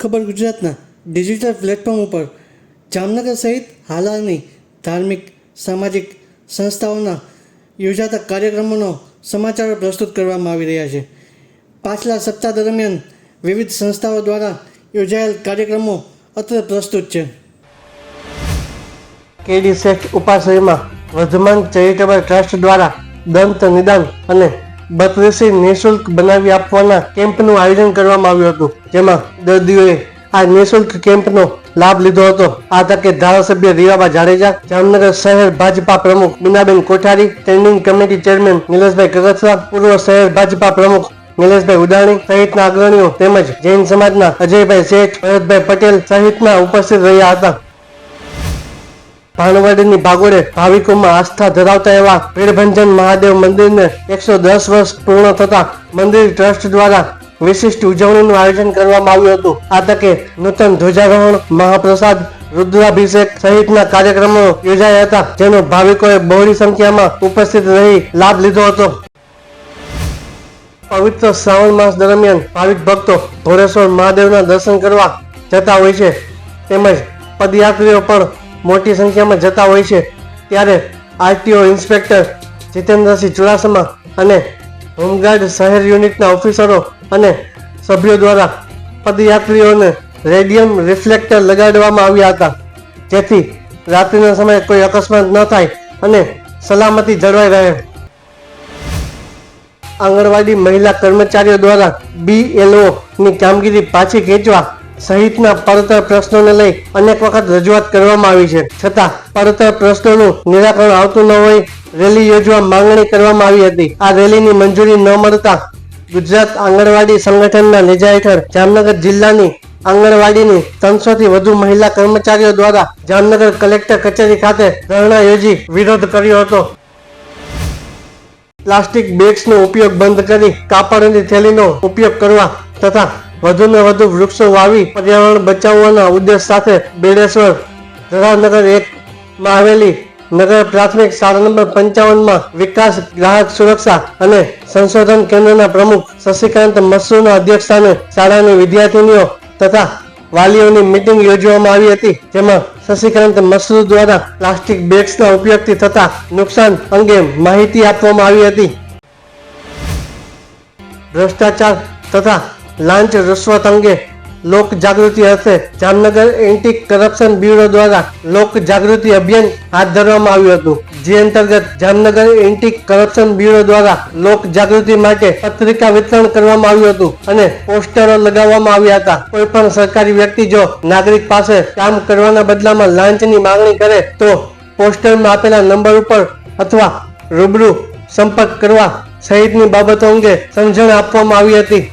ખબર ગુજરાતના digital platform ઉપર જામનગર સહિત હાલની ધાર્મિક, સામાજિક સંસ્થાઓના યોજાતા કાર્યક્રમોનો સમાચારો પ્રસ્તુત કરવામાં આવી રહ્યા છે. પાછલા સપ્તાહ દરમિયાન વિવિધ સંસ્થાઓ દ્વારા યોજાયેલ કાર્યક્રમો અત્રે પ્રસ્તુત છે. કેડી શેઠ ઉપાશ્રયમાં વર્ધમાન ચેરિટેબલ ટ્રસ્ટ દ્વારા દંત નિદાન અને બત્રીસી નિઃશુલ્ક બનાવી આપવાના કેમ્પનું આયોજન કરવામાં આવ્યું હતું. જેમાં દર્દીઓએ આ નિઃશુલ્ક કેમ્પનો લાભ લીધો હતો. આ તકે ધારાસભ્ય રીવાબા જાડેજા, જામનગર શહેર ભાજપા પ્રમુખ Minaben Kothari standing committee chairman Nileshbhai Kagathara પૂર્વ શહેર ભાજપા પ્રમુખ નિલેશભાઈ ઉદાણી સહિતના અગ્રણીઓ તેમજ જૈન સમાજના અજયભાઈ શેઠ, ભરતભાઈ પટેલ સહિતના ઉપસ્થિત રહ્યા હતા. ભાણવડની ભાગોળે ભાવિકોમાં આસ્થા ધરાવતા એવા પીરભંજન મહાદેવ મંદિરને એકસો દસ વર્ષ પૂર્ણ થતા મંદિર ટ્રસ્ટ દ્વારા વિશિષ્ટ ઉજવણીનું આયોજન કરવામાં આવ્યું હતું. આ તકે નૂતન ધ્વજારોહણ, મહાપ્રસાદ, રુદ્રાભિષેક સહિતના કાર્યક્રમો યોજાયા હતા, જેનો ભાવિકોએ બહોળી સંખ્યામાં ઉપસ્થિત રહી લાભ લીધો હતો. પવિત્ર શ્રાવણ માસ દરમિયાન ભાવિક ભક્તો ભોરેશ્વર મહાદેવના દર્શન કરવા જતા હોય છે. તેમજ પદયાત્રીઓ પણ મોટી સંખ્યામાં જતા હોય છે. ત્યારે આરટીઓ ઇન્સ્પેક્ટર જીતેન્દ્રસિંહ ચુડાસમા અને હોમગાર્ડ શહેર યુનિટના ઓફિસરો અને સભ્યો દ્વારા પદયાત્રીઓને રેડિયમ રિફ્લેક્ટર લગાડવામાં આવ્યા હતા. જેથી રાત્રિના સમયે કોઈ અકસ્માત ન થાય અને સલામતી જળવાઈ રહે. આંગણવાડી મહિલા કર્મચારીઓ દ્વારા બી એલઓની કામગીરી પાછી ખેંચવા સહિતના પડતર પ્રશ્નોને લઈ અનેક વખત રજૂઆત કરવામાં આવી છે. છતાં, પડતર પ્રશ્નોનું નિરાકરણ આવતું ન હોય, રેલી યોજવા માંગણી કરવામાં આવી હતી. આ રેલીની મંજૂરી ન મળતા ગુજરાત આંગણવાડી સંગઠનના નેજા હેઠળ જામનગર જિલ્લાની આંગણવાડીની ત્રણસો થી વધુ મહિલા કર્મચારીઓ દ્વારા જામનગર કલેક્ટર કચેરી ખાતે ધરણા યોજી વિરોધ કર્યો હતો. પ્લાસ્ટિક બેગ્સનો ઉપયોગ બંધ કરી કાપડની થેલીનો ઉપયોગ કરવા તથા વધુને વધુ વૃક્ષો વાવી પર્યાવરણ બચાવવાના ઉદ્દેશ સાથે બેડેશ્વર ધરાવનગર એક માં આવેલી નગર પ્રાથમિક શાળા નંબર પંચાવનમાં વિકાસ ગ્રાહક સુરક્ષા અને સંશોધન કેન્દ્રના પ્રમુખ શશિકાંત મસુના અધ્યક્ષસ્થાને શાળાની વિદ્યાર્થીનીઓ તથા વાલીઓની મીટિંગ યોજવામાં આવી હતી. જેમાં શશિકાંત મસરૂ દ્વારા પ્લાસ્ટિક બેગ્સના ઉપયોગથી થતા નુકસાન અંગે માહિતી આપવામાં આવી હતી. ભ્રષ્ટાચાર તથા લાંચ રૂશ્વત અંગે લોક જાગૃતિ અર્થે જામનગર એન્ટી કરપ્શન બ્યુરો દ્વારા લોક જાગૃતિ અભિયાન હાથ ધરવામાં આવ્યું હતું. જે અંતર્ગત જામનગર એન્ટી કરપ્શન બ્યુરો દ્વારા લોક જાગૃતિ માટે પત્રિકા વિતરણ કરવામાં આવ્યું હતું અને પોસ્ટરો લગાવવામાં આવ્યા હતા. કોઈ પણ સરકારી વ્યક્તિ જો નાગરિક પાસે કામ કરવાના બદલામાં લાંચની માંગણી કરે તો પોસ્ટરમાં આપેલા નંબર ઉપર અથવા રૂબરૂ સંપર્ક કરવા સહિતની બાબતો અંગે સમજણ આપવામાં આવી હતી.